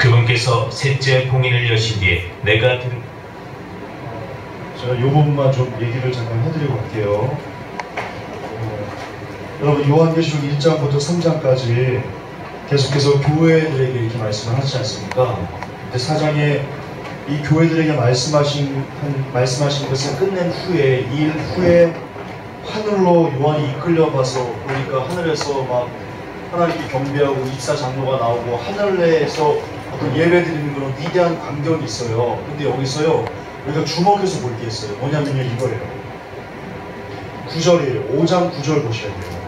그분께서 셋째 봉인을 여신 뒤에 내가 들 제가 이 부분만 좀 얘기를 잠깐 해드리고 갈게요. 어, 여러분 요한계시록 1장부터 3장까지 계속해서 교회들에게 이렇게 말씀을 하지 않습니까? 4장에 이 교회들에게 말씀하신 한- 말씀하신 것을 끝낸 후에 이 일 후에 하늘로 요한이 이끌려 가서 보니까 하늘에서 막 하나님께 경배하고 입사 장로가 나오고 하늘에서 어떤 예배 드리는 그런 위대한 광경이 있어요. 근데 여기서요 우리가 주목해서 볼 게 있어요. 뭐냐면요 이거예요. 9절이에요. 5장 9절 보셔야 돼요.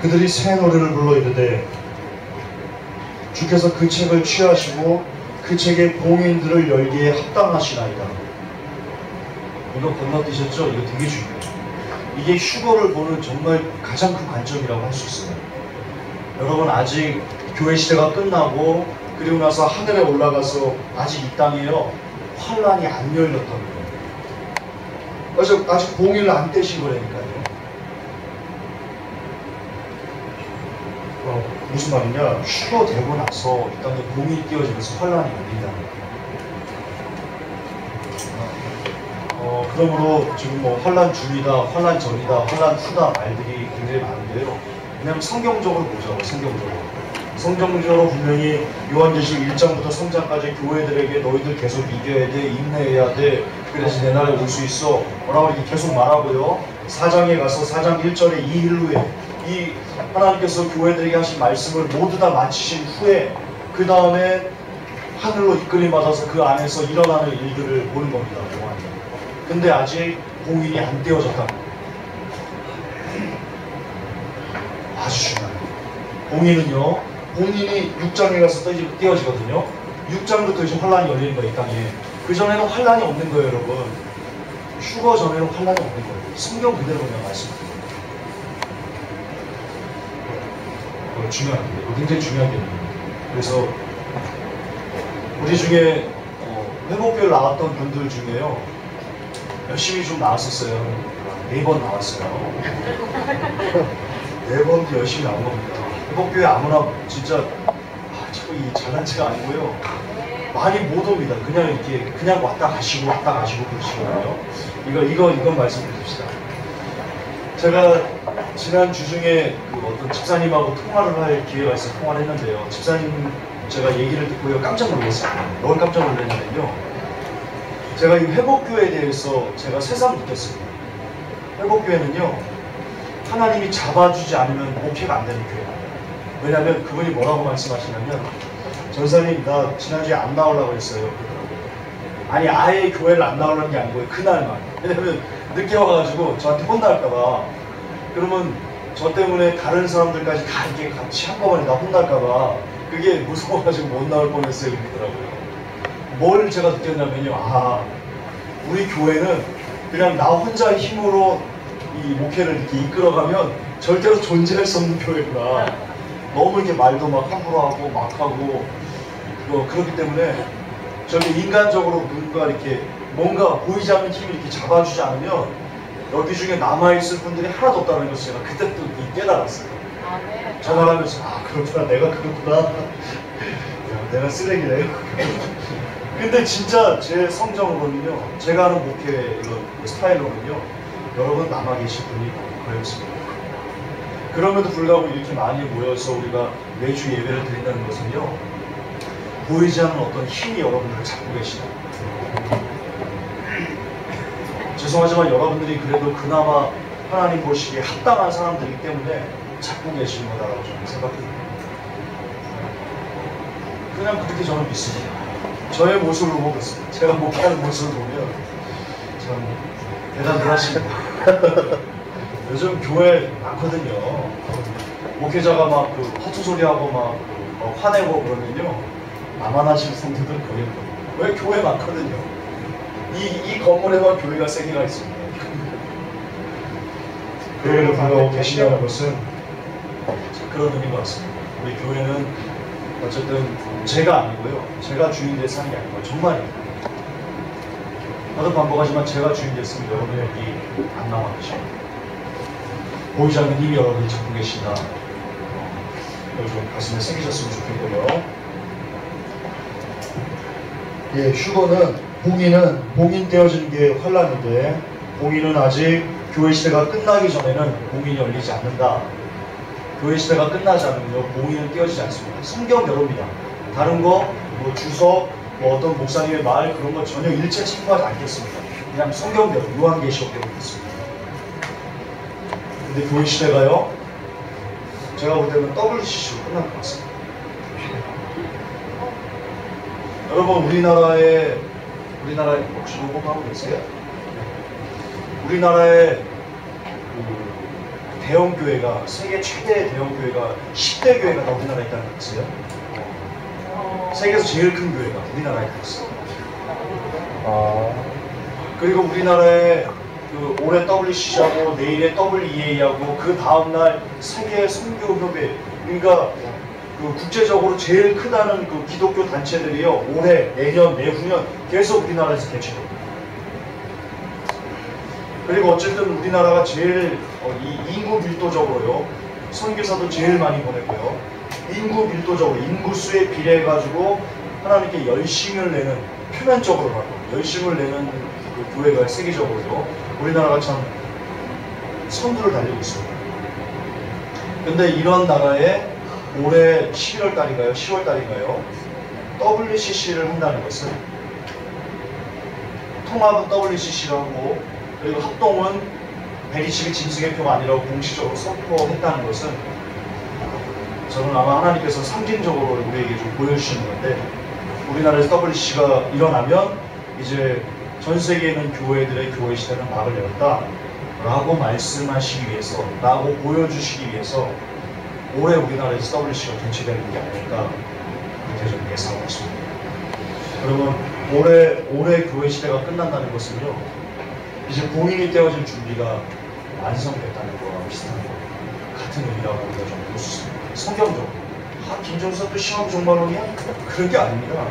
그들이 새 노래를 불러 이르되 주께서 그 책을 취하시고 그 책의 봉인들을 열기에 합당하시나이다. 이거 건너뛰셨죠? 이거 되게 중요해요. 이게 휴거를 보는 정말 가장 큰 관점이라고 할 수 있어요. 여러분 아직 교회 시대가 끝나고 그리고 나서 하늘에 올라가서 아직 이 땅에요 환란이 안 열렸던 거예요. 그래서 아직 봉인을 안 떼신 거라니까요. 어, 무슨 말이냐? 휴거 되고 나서 이 땅에 봉이 띄워지면서 환란이 열린다는 거예요. 어, 그러므로 지금 뭐 환란 중이다, 환란 전이다, 환란 후다 말들이 굉장히 많은데요. 왜냐하면 성경적으로 보자고 성경적으로. 성경적으로 분명히 요한계시록 1장부터 3장까지 교회들에게 너희들 계속 이겨야 돼, 인내해야 돼, 그래서 내 날에 올 수 있어. 뭐라고 계속 말하고요. 4장에 가서 4장 1절에 이 일 후에 이 하나님께서 교회들에게 하신 말씀을 모두 다 마치신 후에 그 다음에 하늘로 이끌림 받아서 그 안에서 일어나는 일들을 보는 겁니다. 요한이. 근데 아직 공인이 안 떼어졌다. 아주 중요해요. 공인은요, 본인이 6장에 가서 이제 띄어지거든요. 6장부터 이제 환란이 열리는 거예요, 이 땅에. 그 전에는 환란이 없는 거예요, 여러분. 휴거 전에는 환란이 없는 거예요. 성경 그대로 그냥 게, 이거 굉장히 중요한 게 그래서 우리 중에 어, 회복교를 나왔던 분들 중에요. 열심히 좀 나왔었어요. 네 번 나왔어요. 네 번도 열심히 나온 겁니다. 회복교회 아무나 진짜 아, 자꾸 이 잘난 체가 아니고요. 많이 못 옵니다. 그냥 이렇게 그냥 왔다 가시고 왔다 가시고 그러시거든요. 이거 이거 이건 말씀드립시다. 제가 지난 주중에 그 어떤 집사님하고 통화를 할 기회가 있어 서 통화를 했는데요. 집사님 제가 얘기를 듣고요 깜짝 놀랐습니다. 뭘 깜짝 놀랐냐면요. 제가 이 회복교회에 대해서 제가 새삼 느꼈습니다. 회복교회는요 하나님이 잡아주지 않으면 목회가 안 되는 교회예요. 왜냐하면 그분이 뭐라고 말씀하시냐면 전사님 나 지난주에 안 나오려고 했어요. 아니 아예 교회를 안 나오려는 게 아니고요. 그날만. 왜냐면 늦게 와가지고 저한테 혼날까봐. 그러면 저 때문에 다른 사람들까지 다 이렇게 같이 한꺼번에 나 혼날까봐 그게 무서워가지고 못 나올 뻔했어요. 그러더라고요. 뭘 제가 느꼈냐면요. 아 우리 교회는 그냥 나 혼자의 힘으로 이 목회를 이렇게 이끌어가면 절대로 존재할 수 없는 교회구나. 너무 이렇게 말도 막 함부로 하고 막 하고 뭐 그렇기 때문에 저기 인간적으로 뭔가 이렇게 뭔가 보이지 않는 힘이 이렇게 잡아주지 않으면 여기 중에 남아있을 분들이 하나도 없다는 것을 제가 그때 또 깨달았어요. 아, 네. 전화를 하면서 아 그렇구나 내가 그렇구나 야, 내가 쓰레기네 근데 진짜 제 성정으로는요 제가 하는 목회 이런 스타일로는요 여러분 남아 계실 분이 거였습니다 그럼에도 불구하고 이렇게 많이 모여서 우리가 매주 예배를 드린다는 것은요 보이지 않는 어떤 힘이 여러분들을 잡고 계시다 죄송하지만 여러분들이 그래도 그나마 하나님 보시기에 합당한 사람들이기 때문에 잡고 계시는 거다라고 저는 생각합니다. 그냥 그렇게 저는 믿습니다. 저의 모습을 보고 있습니다. 제가 목회하는 모습을 보면 참 대단들 하십니다. 요즘 교회 많거든요. 목회자가 막 그 허투 소리하고 막 어, 화내고 그러면요. 하시는 성도들 거의. 왜 교회 많거든요. 이, 이 건물에만 교회가 세 개가 있습니다. 그럼에도 불구하고 계시다는 것은 그런 의미인 것 같습니다. 우리 교회는 어쨌든 제가 아니고요. 제가 주인 돼서 하는 게 아니고 정말입니다. 나도 반복하지만 제가 주인 됐으면 여러분 여기 안 나와 계십니다. 힘이 여러분이 잡고 계신다. 좀 가슴에 새기셨으면 좋겠고요. 예, 휴거는 봉인은 봉인 떼어지는 게 환란인데 봉인은 아직 교회 시대가 끝나기 전에는 봉인이 열리지 않는다. 교회 시대가 끝나지 않으면요 봉인은 떼어지지 않습니다. 성경대로입니다. 다른 거, 뭐 주석, 뭐 어떤 목사님의 말 그런 거 전혀 일체 체크하지 않겠습니다. 그냥 성경대로 요한계시록대로 있습니다. 근데 교회 시대가요 제가 볼 때는 WCC로 끝난 것 같습니다. 여러분 우리나라에 우리나라에 혹시 녹음하고 계세요? 우리나라의 그 대형 교회가 세계 최대 대형 교회가 10대 교회가 다 우리나라에 있다는 거 아세요? 세계에서 제일 큰 교회가 우리나라에 있어요. 그리고 우리나라에 그 올해 WCC하고 내일의 WEA하고 그 다음날 세계 선교협회. 그러니까 그 국제적으로 제일 크다는 그 기독교 단체들이요. 올해 내년 내후년 계속 우리나라에서 개최됩니다. 그리고 어쨌든 우리나라가 제일 어, 이 인구 밀도적으로요. 선교사도 제일 많이 보내고요. 인구 밀도적으로 인구수에 비례해 가지고 하나님께 열심을 내는 표면적으로라도 열심을 내는 그 교회가 세계적으로요 우리나라가 참 선두를 달리고 있습니다. 근데 이런 나라에 올해 11월 달인가요? 10월 달인가요? WCC를 한다는 것은 통합은 WCC를 하고 그리고 합동은 120일 짐승의표가 아니라고 공식적으로 선포했다는 것은 저는 아마 하나님께서 상징적으로 우리에게 좀 보여주시는 건데 우리나라에서 WCC가 일어나면 이제 전 세계에 있는 교회들의 교회 시대는 막을 열었다 라고 말씀하시기 위해서 라고 보여주시기 위해서 올해 우리나라에서 WCC가 개최되는 게 아닐까 그렇게 좀 예상하고 있습니다. 여러분 올해 올해 교회 시대가 끝난다는 것은요 이제 봉인이 떼어질 준비가 완성됐다는 거와 비슷한 거 같은 의미라고 우리가 좀 볼 수 있습니다. 성경적으로 아또 시험 종말론이야? 그런 게 아닙니다.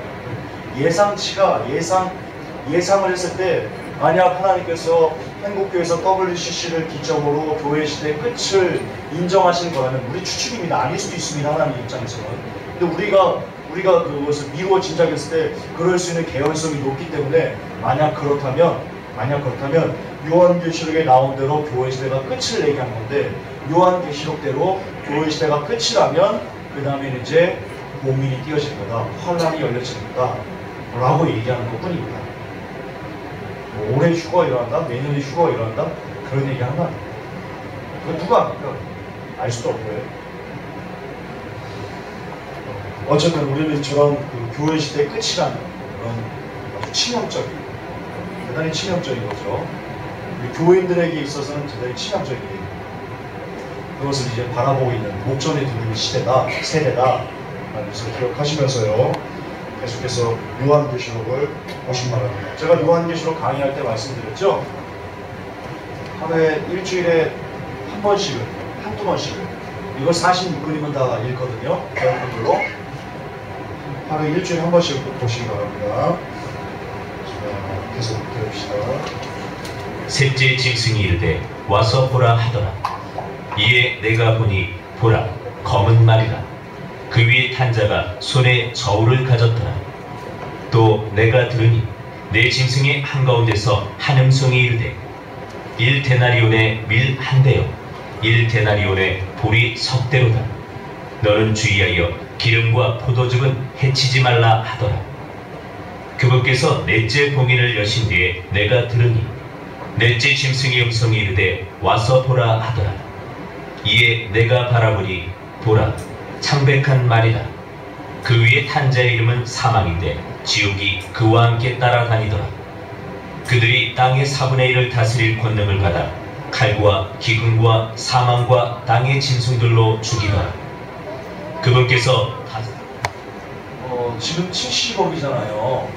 예상치가 예상 예상을 했을 때 만약 하나님께서 한국교회에서 WCC를 기점으로 교회 시대의 끝을 인정하시는 거라면 우리 추측입니다. 아닐 수도 있습니다. 하나님 입장에서는. 근데 우리가 우리가 그것을 미루어 짐작했을 때 그럴 수 있는 개연성이 높기 때문에 만약 그렇다면 만약 그렇다면 요한계시록에 나온 대로 교회 시대가 끝을 얘기한 건데 요한계시록대로 교회 시대가 끝이라면 그 다음에는 이제 공민이 띄어질 거다. 환란이 열려질 거다. 라고 얘기하는 것 뿐입니다. 뭐 올해 휴가 일어난다? 내년에 휴가 일어난다? 그런 얘기 아니에요. 그거 누가 압니까? 알 수도 없고요. 어쨌든 우리는 저런 그 교회 시대 끝이라는 그런 아주 치명적인, 대단히 치명적인 거죠. 교인들에게 있어서는 대단히 치명적인. 그것을 이제 바라보고 있는 목전에 두는 시대다, 세대다. 라면서 기억하시면서요. 계속해서 요한계시록을 보시기 바랍니다. 제가 요한계시록 강의할 때 말씀드렸죠. 하루에 일주일에 한 번씩은, 한두 번씩은 이걸 46근이면 다 읽거든요. 여러분들로 하루 에 일주일에 한 번씩 꼭 보시기 바랍니다. 자, 계속 들읍시다. 셋째 짐승이 이르되 와서 보라 하더라 이에 내가 보니 보라 검은 말이라 그 위에 탄 자가 손에 저울을 가졌더라 또 내가 들으니 내 짐승의 한가운데서 한 음성이 이르되 일 데나리온의 밀 한 대요 일 데나리온의 보리 석 대로다 너는 주의하여 기름과 포도즙은 해치지 말라 하더라 그분께서 넷째 봉인을 여신 뒤에 내가 들으니 넷째 짐승의 음성이 이르되 와서 보라 하더라. 이에 내가 바라보니 보라 창백한 말이다. 그 위에 탄 자의 이름은 사망인데 지옥이 그와 함께 따라다니더라. 그들이 땅의 4분의 1을 다스릴 권능을 받아 칼과 기근과 사망과 땅의 짐승들로 죽이더라. 그분께서 다- 어, 지금 70억이잖아요.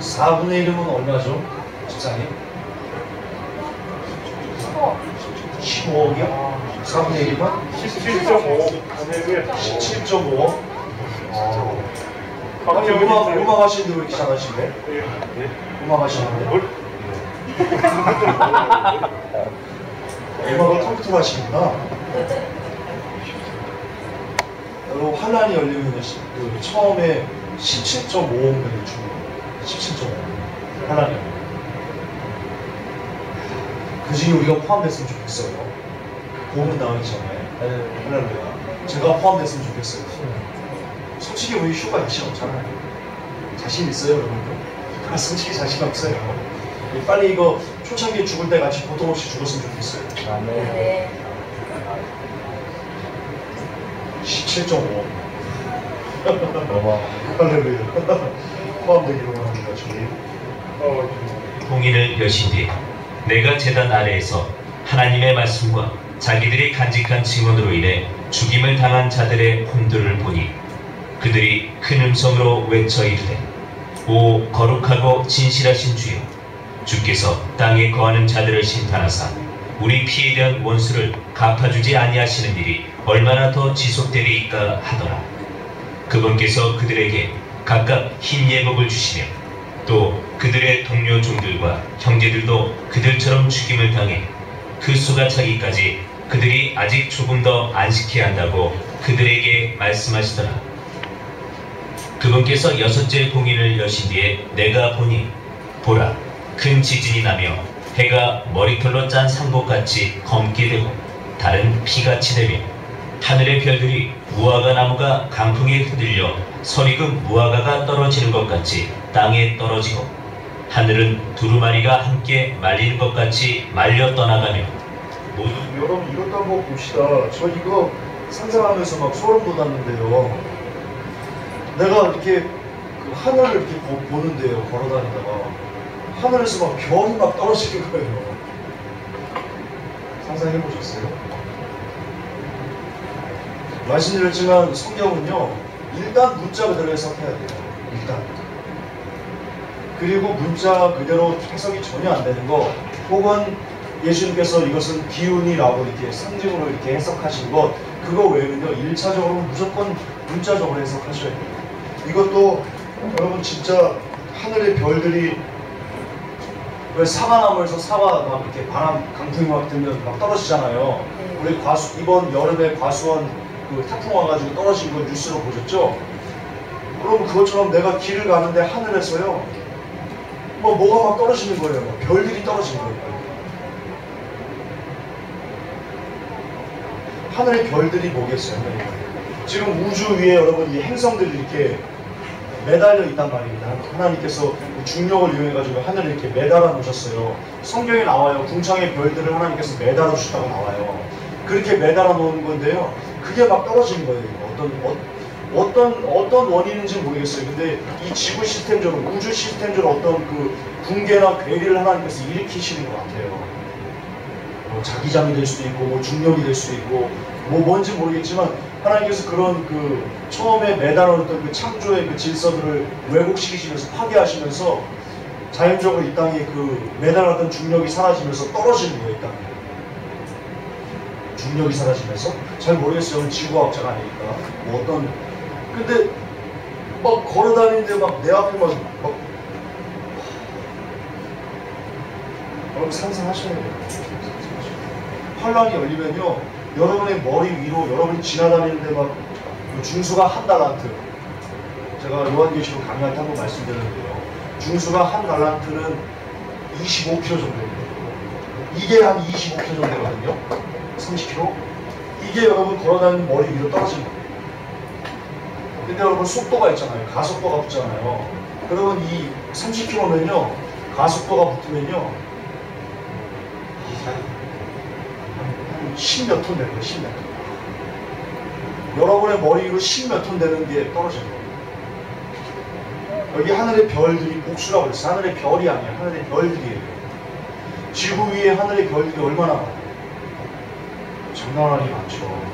4분의 1이면 얼마죠? 집사님? 15억이요? 4분의 1이면? 17.5 17.5억? 아니, 음악, 음악 하시는데 왜 이렇게 잘하시네? 음악 하시는데? 음악을 컴퓨터로 하시는구나. 여러분 환란이 열리면 시- 그 처음에 17.5억명이 죽는 17.5억 환란이 그 중에 우리가 포함됐으면 좋겠어요. 복음 나오기 전에. 할렐루야 제가 포함됐으면 좋겠어요 솔직히 우리 휴가 자신 없잖아요 자신 있어요 여러분들? 아, 솔직히 자신 없어요. 빨리 이거 초창기에 죽을 때 같이 고통 없이 죽었으면 좋겠어요. 네. 17.5 할렐루야. 포함되기로 합니다 주님 어, 봉인을 여신 뒤 내가 재단 아래에서 하나님의 말씀과 자기들이 간직한 증언으로 인해 죽임을 당한 자들의 혼들을 보니 그들이 큰 음성으로 외쳐 이르되 오 거룩하고 진실하신 주여 주께서 땅에 거하는 자들을 심판하사 우리 피에 대한 원수를 갚아주지 아니하시는 일이 얼마나 더 지속되리이까 하더라 그분께서 그들에게 각각 흰 예복을 주시며 또 그들의 동료 종들과 형제들도 그들처럼 죽임을 당해 그 수가 차기까지 그들이 아직 조금 더 안식해야 한다고 그들에게 말씀하시더라. 그분께서 여섯째 여신 뒤에 내가 보니 보라 큰 지진이 나며 해가 머리털로 짠 상복같이 검게 되고 달은 피같이 되며 하늘의 별들이 무화과 나무가 강풍에 흔들려 서리금 무화과가 떨어지는 것 같이 땅에 떨어지고 하늘은 두루마리가 함께 말리는 것 같이 말려 떠나가며 모두 여러분 이것도 한번 봅시다. 저 이거 상상하면서 막 소름 돋았는데요. 내가 이렇게 그 하늘을 이렇게 보, 보는데요. 걸어다니다가 하늘에서 막 별이 막 떨어지는 거예요. 상상해 보셨어요? 말씀드렸지만 성경은요. 일단 문자 그대로 해석해야 돼요. 일단. 그리고 문자 그대로 해석이 전혀 안 되는 거 혹은 예수님께서 이것은 기운이라고 이렇게 상징으로 이렇게 해석하신 것 그거 외에는요 1차적으로 무조건 문자적으로 해석하셔야 돼요 이것도 여러분 진짜 하늘의 별들이 왜 사과나무에서 사과 막 이렇게 바람 강풍이 막 들면 막 떨어지잖아요 우리 과수 이번 여름에 과수원 그 태풍 와가지고 떨어진 거 뉴스로 보셨죠? 여러분 그것처럼 내가 길을 가는데 하늘에서요 뭐 뭐가 막 떨어지는 거예요 막 별들이 떨어지는 거예요 하늘의 별들이 뭐겠어요? 지금 우주 위에 여러분 이 행성들이 이렇게 매달려 있단 말입니다. 하나님께서 그 중력을 이용해 가지고 하늘을 이렇게 매달아 놓으셨어요. 성경에 나와요. 궁창의 별들을 하나님께서 매달아 주셨다고 나와요. 그렇게 매달아 놓은 건데요. 그게 막 떨어지는 거예요. 어떤 어, 어떤 어떤 원인인지 모르겠어요. 근데 이 지구 시스템적으로 우주 시스템적으로 어떤 그 붕괴나 괴리를 하나님께서 일으키시는 것 같아요. 뭐 자기장이 될 수도 있고 뭐 중력이 될 수도 있고 뭐 뭔지 모르겠지만 하나님께서 그런 그 처음에 매달아놓던 그 창조의 그 질서들을 왜곡시키시면서 파괴하시면서 자연적으로 이 땅에 그 매달았던 중력이 사라지면서 떨어지는 거예요 이 땅에. 중력이 사라지면서? 잘 모르겠어요. 지구과학자가 아니니까. 뭐 어떤 근데 막 걸어다니는데 막 내 앞에 막, 막 여러분 상상하셔야 돼요. 환란이 열리면요 여러분의 머리 위로 여러분이 지나다니는데 막그 중수가 한 달란트. 제가 요한계시록 강의할 때 한번 말씀드렸는데요. 중수가 한 달란트는 25kg 정도입니다. 이게 한 25kg 정도 되거든요. 30kg 이게 여러분 걸어다니는 머리 위로 떨어지는 거예요. 근데 여러분 속도가 있잖아요. 가속도가 붙잖아요. 그러면 이 30km면요. 가속도가 붙으면요 10몇 톤 되는 거예요, 10몇 톤. 여러분의 머리 위로 10몇 톤 되는 게 거예요. 여기 하늘의 별들이 복수라고 그랬어요. 하늘의 별이 아니에요. 하늘의 별들이에요. 지구 위에 하늘의 별들이 얼마나 많아요? 장난하기 많죠.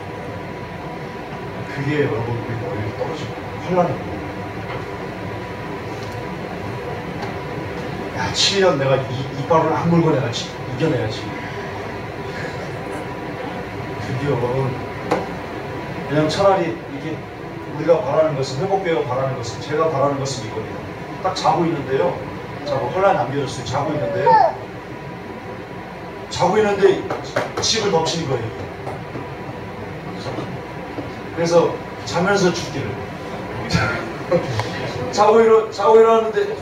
그게 여러분 우리 머리 위로 떨어지는 거예요. 환란이 거예요. 야, 7년 내가 이, 이빨을 안 물고 내가 지- 이겨내야지. 여러분 그냥 차라리 이게 우리가 바라는 것은 회복되어 바라는 것은 제가 바라는 것은 이겁니다. 딱 자고 있는데요. 자고 혼란 남겨졌어요. 자고 있는데요. 자고 있는데 집을 덮치는 거예요. 그래서 자면서 죽기를. 자고 일어 자고 일어났는데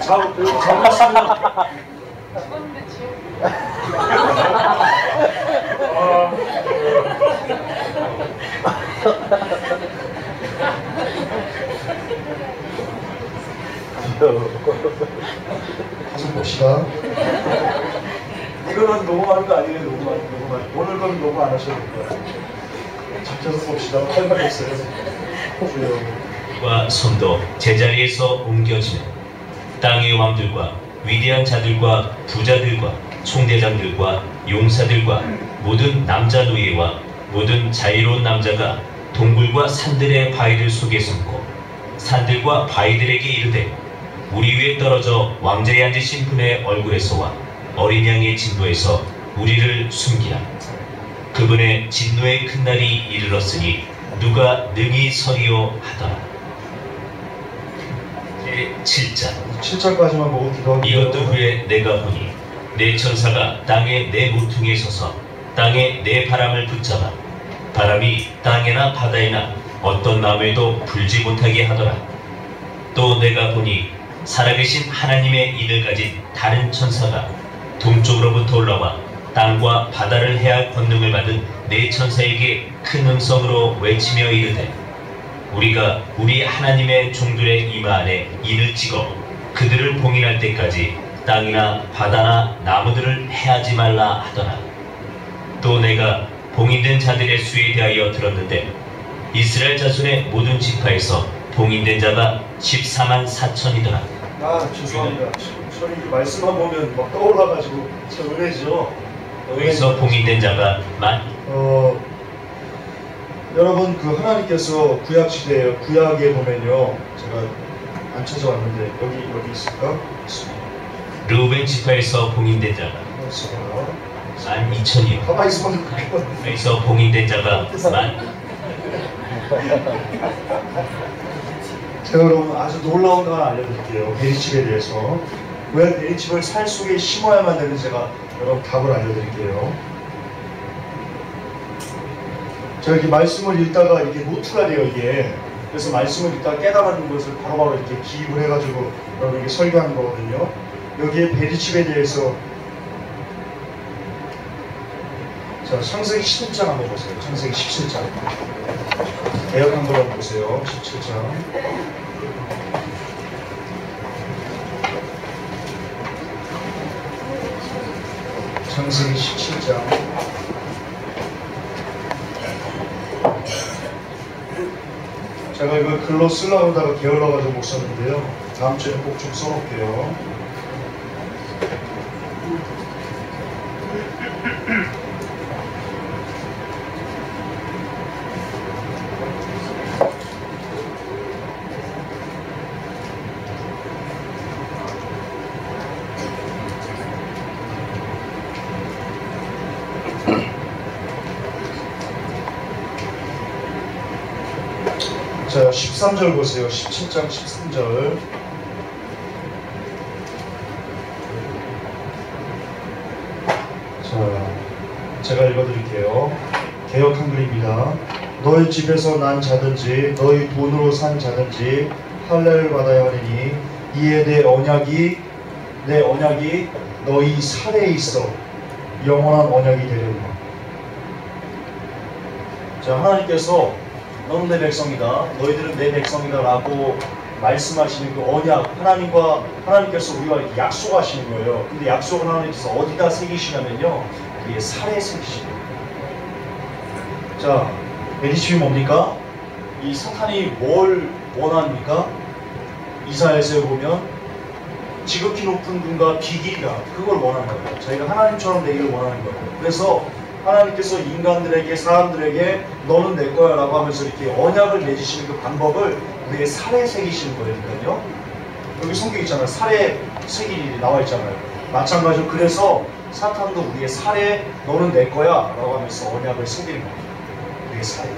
자고 자고 있으면 죽었는데 지옥. 좀 봅시다. 이거는 녹음하는 거 아니에요 녹음하는 녹음하는 오늘 건 녹음 안 하셔도 될 거예요. 잡혀서 봅시다. 할말 있어요. 주여. 과 손도 제자리에서 옮겨지는 땅의 왕들과 위대한 자들과 부자들과 총대장들과 용사들과 모든 남자 노예와 모든 자유로운 남자가 동굴과 산들의 바위들 속에 숨고 산들과 바위들에게 이르되 우리 위에 떨어져 왕자에 앉으신 분의 얼굴에서와 어린 양의 진노에서 우리를 숨기라. 그분의 진노의 큰 날이 이르렀으니 누가 능히 서리요 하더라. 제 7장 7장까지만 보고 기도할게요. 이것도 후에 내가 보니 내 천사가 땅의 내 모퉁이에 서서 땅의 내 바람을 붙잡아 바람이 땅에나 바다에나 어떤 나무에도 불지 못하게 하더라 또 내가 보니 살아계신 하나님의 인을 가진 다른 천사가 동쪽으로부터 올라와 땅과 바다를 해할 권능을 받은 네 천사에게 큰 음성으로 외치며 이르되 우리가 우리 하나님의 종들의 이마 안에 인을 찍어 그들을 봉인할 때까지 땅이나 바다나 나무들을 해하지 말라 하더라. 또 내가 봉인된 자들의 수에 대하여 들었는데 이스라엘 자손의 모든 지파에서 봉인된 자가 14만 4천이더라. 아 죄송합니다. 저희 이 말씀만 보면 막 떠올라가지고 저 은혜죠. 여기서 봉인된 자가 만 어, 여러분 그 하나님께서 구약 시대에 구약에 보면요, 제가 안 찾아왔는데 여기 여기 있을까? 르우벤 지파에서 봉인된 자가 있어요. 만 2천이요. 가만히 있으면 여기서 봉인된 자가 만 제가 여러분 아주 놀라운 거 하나 알려드릴게요. 베리칩에 대해서 왜 베리칩을 살 속에 심어야만 되는지 제가 여러분 답을 알려드릴게요. 제가 이렇게 말씀을 읽다가 이게 노트가 돼요 이게. 그래서 말씀을 읽다가 깨달은 것을 바로바로 이렇게 기입을 해가지고 여러분에게 설교하는 거거든요. 여기에 베리칩에 대해서 자 창세기 17장 한번 보세요. 창세기 17장. 개혁한 걸 한번 보세요. 17장. 창세기 17장 제가 이거 글로 쓰려고 하다가 게을러가지고 못 썼는데요 다음 주에 꼭 좀 써놓을게요 자 13절 보세요. 17장 13절. 자 제가 읽어드릴게요. 개혁 한글입니다. 너희 집에서 난 자든지 너희 돈으로 산 자든지 할례를 받아야 하리니 이에 내 언약이 내 언약이 너희 살에 있어. 영원한 언약이 되려니와 자 하나님께서 너는 내 백성이다. 너희들은 내 백성이다라고 말씀하시는 그 언약 하나님과 하나님께서 우리와 이렇게 약속하시는 거예요. 근데 약속을 하나님께서 어디다 새기시냐면요. 이게 살에 새기시는 거예요. 자 메디침이 뭡니까? 이 사탄이 뭘 원합니까? 이사야서에 보면 지극히 높은 분과 비길이다. 그걸 원하는 거예요. 저희가 하나님처럼 되기를 원하는 거예요. 그래서 하나님께서 인간들에게 사람들에게 너는 내 거야 라고 하면서 이렇게 언약을 맺으시는 그 방법을 우리의 살에 새기시는 거니까요. 여기 성경 있잖아요. 살에 새길이 나와 있잖아요. 마찬가지로 그래서 사탄도 우리의 살에 너는 내 거야 라고 하면서 언약을 새기는 겁니다. 우리의 살에.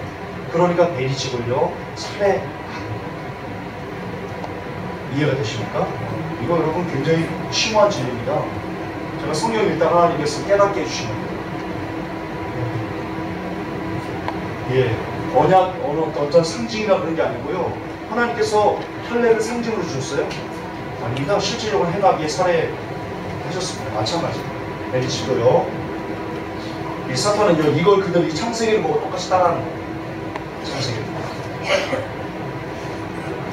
그러니까 베리집을요 살에 거예요. 이해가 되십니까? 이거 여러분 굉장히 심오한 진리입니다. 제가 성경 읽다가 하나님께서 깨닫게 해주시는 거 예. 언약 어느 어떤 상징이나 그런 게 아니고요. 하나님께서 할례를 상징으로 주셨어요. 아닙니다. 실질적으로 행하기에 살해하셨습니다. 마찬가지로 메리치도요. 이 사탄은요 이걸 그대로 이 창세기를 보고 똑같이 따라하는 거예요. 창세기를.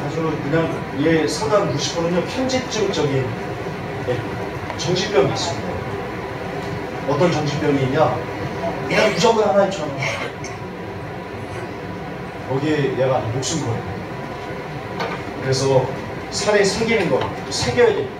아주 그냥 얘 사단 루시퍼는요 편집증적인 예, 정신병이 있습니다. 어떤 정신병이 있냐? 그냥 무조건 하나님처럼 거기에 얘가 목숨 걸고 그래서 살에 새기는 거 새겨야 됩니다.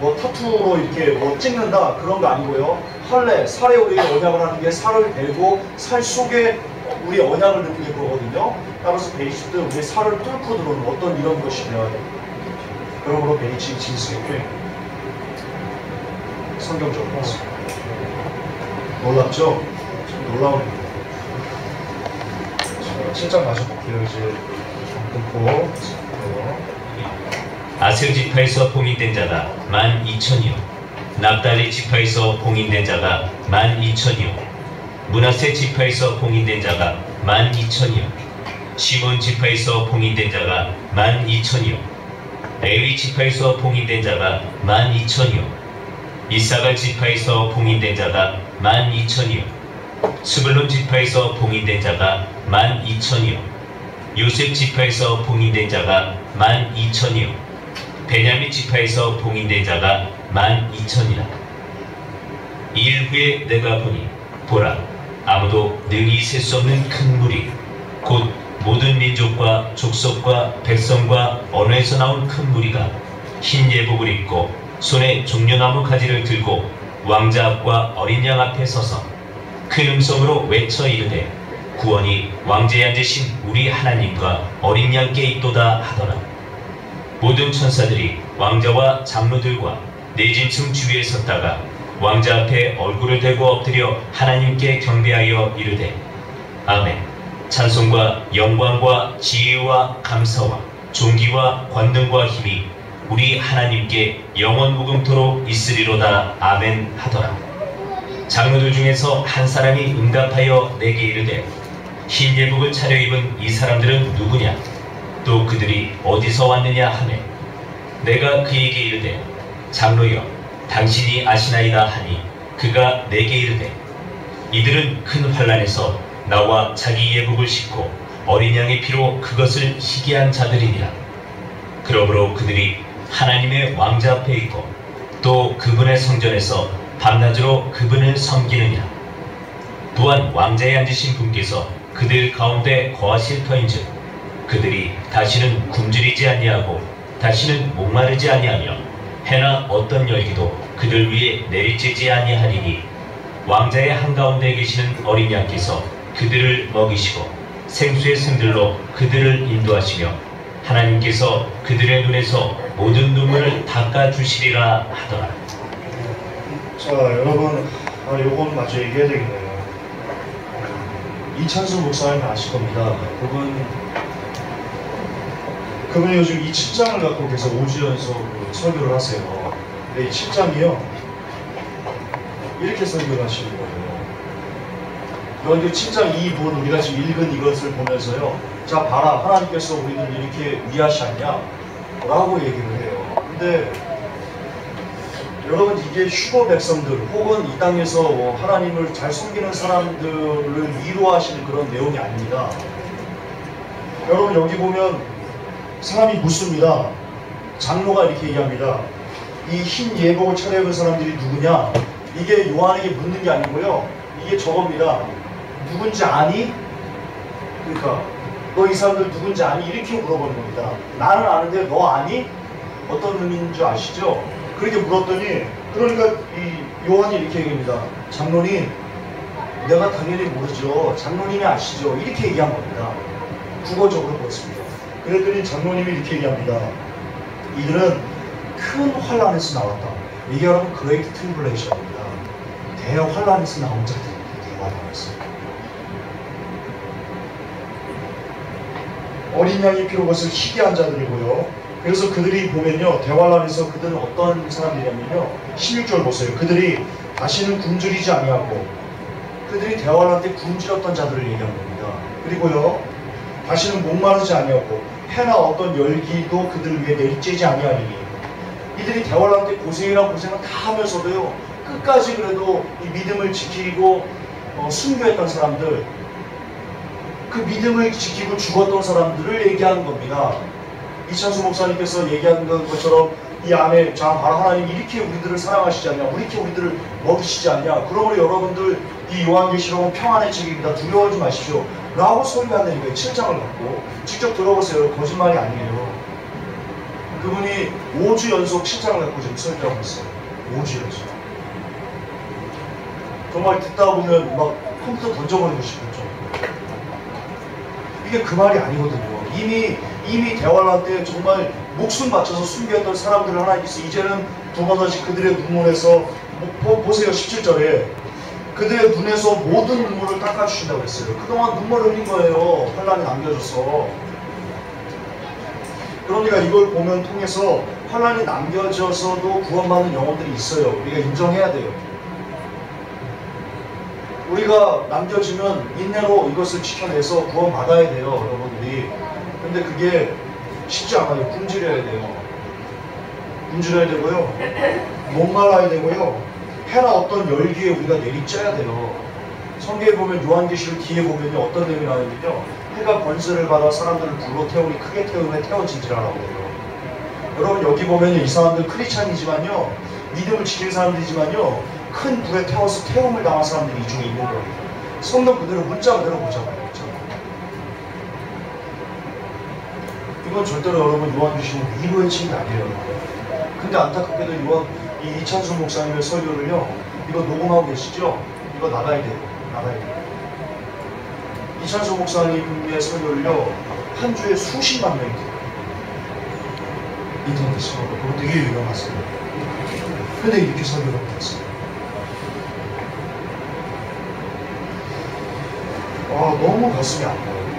뭐 타투로 이렇게 뭐 찍는다 그런 거 아니고요. 할례, 살에 우리 언약을 하는 게 살을 베고 살 속에 우리 언약을 넣는 게 그거거든요. 따라서 베이시드 우리 살을 뚫고 들어오는 어떤 이런 것이면 그러므로 베이시 진수의 꽤 성경적으로 봤습니다. 놀랍죠? 참 놀라운 7장 마저 볼게요. 이제 좀 끊고. 네. 아셀 지파에서 봉인된 자가 만 이천이요. 납달리 지파에서 봉인된 자가 만 이천이요. 문하세 지파에서 봉인된 자가 만 이천이요. 시몬 지파에서 봉인된 자가 만 이천이요. 레위 지파에서 봉인된 자가 만 이천이요. 이사갈 지파에서 봉인된 자가 만 이천이요 스불론 지파에서 봉인된 자가 만 이천이요. 요셉 지파에서 봉인된 자가 만 이천이요. 베냐민 지파에서 봉인된 자가 만 이천이라. 이일 후에 내가 보니 보라 아무도 능히 셀 수 없는 큰 물이 곧 모든 민족과 족속과 백성과 언어에서 나온 큰 무리가 흰 예복을 입고 손에 종려나무 가지를 들고 왕자 앞과 어린 양 앞에 서서 큰 음성으로 외쳐 이르되 구원이 왕제에 앉으신 우리 하나님과 어린 양께 있도다 하더라. 모든 천사들이 왕자와 장로들과 내짐승 주위에 섰다가 왕자 앞에 얼굴을 대고 엎드려 하나님께 경배하여 이르되 아멘. 찬송과 영광과 지혜와 감사와 존귀와 권능과 힘이 우리 하나님께 영원 무금토록 있으리로다. 아멘 하더라 장로들 중에서 한 사람이 응답하여 내게 이르되 흰 예복을 차려입은 이 사람들은 누구냐? 또 그들이 어디서 왔느냐 하매 내가 그에게 이르되 장로여 당신이 아시나이다 하니 그가 내게 이르되 이들은 큰 환란에서 나와 자기 예복을 싣고 어린 양의 피로 그것을 희귀한 자들이니라. 그러므로 그들이 하나님의 왕자 앞에 있고 또 그분의 성전에서 밤낮으로 그분을 섬기느니라 또한 왕자에 앉으신 분께서 그들 가운데 거하실 터인즉 그들이 다시는 굶주리지 아니하고 다시는 목마르지 아니하며 해나 어떤 열기도 그들 위에 내리쬐지 아니하리니 왕자의 한가운데 계시는 어린 양께서 그들을 먹이시고 생수의 승들로 그들을 인도하시며 하나님께서 그들의 눈에서 모든 눈물을 닦아 주시리라 하더라. 자, 여러분, 아, 요건 마저 얘기해야 되겠네요. 이찬수 목사님 아실 겁니다. 그분, 그분이 요즘 이 7장을 갖고 계속 5주 연속 그 설교를 하세요. 근데 이 7장이요. 이렇게 설교를 하시는 거예요. 이건 그 7장 2분 우리가 지금 읽은 이것을 보면서요. 자, 봐라. 하나님께서 우리를 이렇게 위하셨냐? 라고 얘기를 해요. 근데 여러분 이게 휴거 백성들 혹은 이 땅에서 뭐 하나님을 잘 섬기는 사람들을 위로하시는 그런 내용이 아닙니다. 여러분 여기 보면 사람이 묻습니다. 장로가 이렇게 얘기합니다. 이 흰 예복을 차려입은 사람들이 누구냐? 이게 요한에게 묻는 게 아니고요. 이게 저겁니다. 누군지 아니? 그러니까 너 이 사람들 누군지 아니? 이렇게 물어보는 겁니다. 나는 아는데 너 아니? 어떤 의미인 줄 아시죠? 그렇게 물었더니 그러니까 이 요한이 이렇게 얘기합니다. 장로님 내가 당연히 모르죠. 장로님이 아시죠. 이렇게 얘기한 겁니다. 국어적으로 그렇습니다. 그랬더니 장로님이 이렇게 얘기합니다. 이들은 큰 환란에서 나왔다. 이게 여러분 그레이트 트리블레이션입니다. 대환란에서 나온 자들입니다. 대환란에서. 어린 양의 피로 것을 희귀한 자들이고요. 그래서 그들이 보면요. 대환란에서 그들은 어떤 사람들이냐면요. 16절 보세요. 그들이 다시는 굶주리지 아니하고 그들이 대환란 때 굶주렸던 자들을 얘기한 겁니다. 그리고요 다시는 목마르지 아니하고 해나 어떤 열기도 그들 위에 내리쬐지 아니하리니 이들이 할때 고생이라 고생을 다 하면서도요 끝까지 그래도 이 믿음을 지키고 어, 순교했던 사람들 그 믿음을 지키고 죽었던 사람들을 얘기하는 겁니다. 이찬수 목사님께서 얘기한 것처럼 이 안에 자 바로 하나님 이렇게 우리들을 사랑하시지 않냐 이렇게 우리들을 먹이시지 않냐. 그러므로 여러분들 이 요한계시록은 평안의 책입니다. 두려워하지 마십시오. 라고 소리하는 거예요. 7장을 갖고. 직접 들어보세요. 거짓말이 아니에요. 그분이 5주 연속 7장을 갖고 지금 설교하고 있어요. 5주 연속. 정말 듣다 보면 막 컴퓨터 던져버리고 싶을 정도 이게 그 말이 아니거든요. 이미 이미 할때 정말 목숨 바쳐서 숨겼던 사람들을 하나님께서 이제는 두 번 다시 그들의 눈물에서 보, 보세요 17절에 그들의 눈에서 모든 눈물을 닦아주신다고 했어요. 그동안 눈물 흘린 거예요. 환란이 남겨져서. 그러니까 이걸 보면 통해서 환란이 남겨져서도 구원받는 영혼들이 있어요. 우리가 인정해야 돼요. 우리가 남겨지면 인내로 이것을 지켜내서 구원받아야 돼요, 여러분들이. 근데 그게 쉽지 않아요. 굶주려야 돼요. 굶주려야 되고요. 목말라야 되고요. 해나 어떤 열기에 우리가 내리쬐야 돼요. 성경에 보면 요한계시록 뒤에 보면 어떤 내용이 나오냐면요. 해가 권세를 받아 사람들을 불러 태우니 크게 태우면 태워진지라라고 돼요. 여러분 여기 보면 이 사람들 크리스찬이지만요. 믿음을 지키는 사람들이지만요. 큰 불에 태워서 태움을 당한 사람들이 이 중에 있는 거예요. 성경 그대로 문자 그대로 보자고요. 문자. 이건 절대로 여러분 요한계시록 위로의 책이 아니에요. 근데 안타깝게도 요한 이 이찬수 목사님의 설교를요. 이거 녹음하고 계시죠? 이거 나가야 돼요. 나가야 돼요. 이찬수 목사님의 설교를요. 한 주에 수십만 명이 들어요. 인터넷으로. 그거 되게 유명하세요. 근데 이렇게 설교를 못했어요. 아, 너무 가슴이 아파요.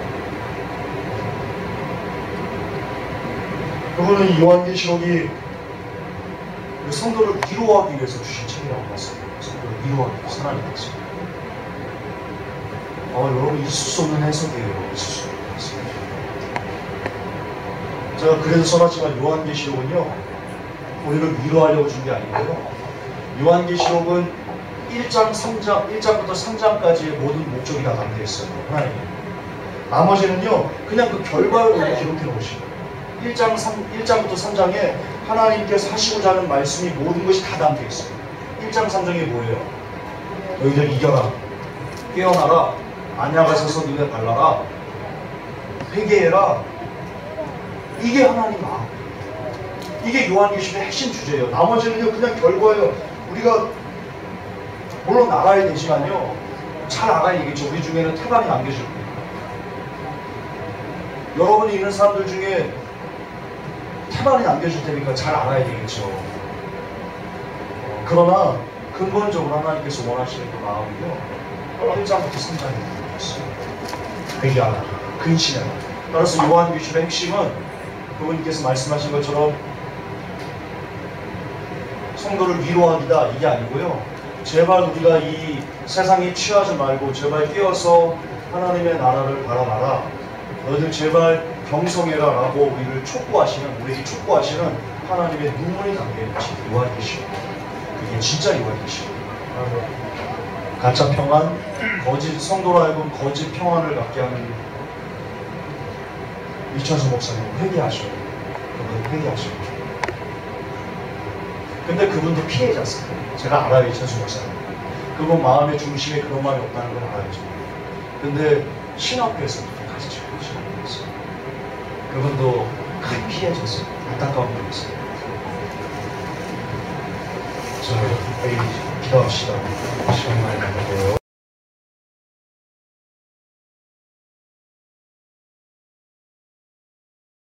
그거는 요한계시록이 그 성도를 위로하기 위해서 주신 책이라고 봤습니다. 성도를 위로하기 위해서 하나님 말씀. 어, 여러분 있을 수 없는 해석이에요. 있을 수 없는 해석. 제가 그래서 써놨지만 요한계시록은요, 우리를 위로하려고 준 게 아니고요. 요한계시록은 1장, 3장, 1장부터 3장까지의 모든 목적이 다 담겨 있어요. 하나님. 나머지는요, 그냥 그 결과를 기록해 거예요. 1장, 3, 1장부터 3장에 하나님께서 하시고자 하는 말씀이 모든 것이 다 담겨 있어요. 1장, 3장이 뭐예요? 너희들 이겨라. 깨어나라. 안약을 서서 눈에 발라라. 회개해라. 이게 하나님 마음. 이게 요한계시록의 핵심 주제예요. 나머지는요, 그냥 결과예요. 우리가 물론 나가야 되지만요. 잘 나가야 되겠죠. 우리 중에는 태반이 남겨질 거예요. 여러분이 있는 사람들 중에 태반이 남겨질 테니까 잘 알아야 되겠죠. 그러나 근본적으로 하나님께서 원하시는 그 마음은요. 1장부터 3장에 있어요. 회개하라. 근신하라. 따라서 요한계시록의 핵심은 그분께서 말씀하신 것처럼 성도를 위로하기다 이게 아니고요. 제발 우리가 이 세상에 취하지 말고 제발 깨어서 하나님의 나라를 바라봐라. 너희들 제발 경성해라 라고 우리를 촉구하시는 우리에게 촉구하시는 하나님의 눈물이 담겨있는 책 요한계시록 그게 진짜 요한계시록 가짜 평안 거짓 성도로 하여금 거짓 평안을 갖게 하는 이천수 목사님 회개하셔요 그분 회개하셔요 근데 그분도 피해자였어요. 제가 알아요 이천수 목사님. 그분 마음의 중심에 그런 말이 없다는 걸 알아야죠 근데 신학교에서 그분도 큰 피해자였어요 안타까운 분이었어요 자, 우리 기도합시다. 시간 많이 남았고요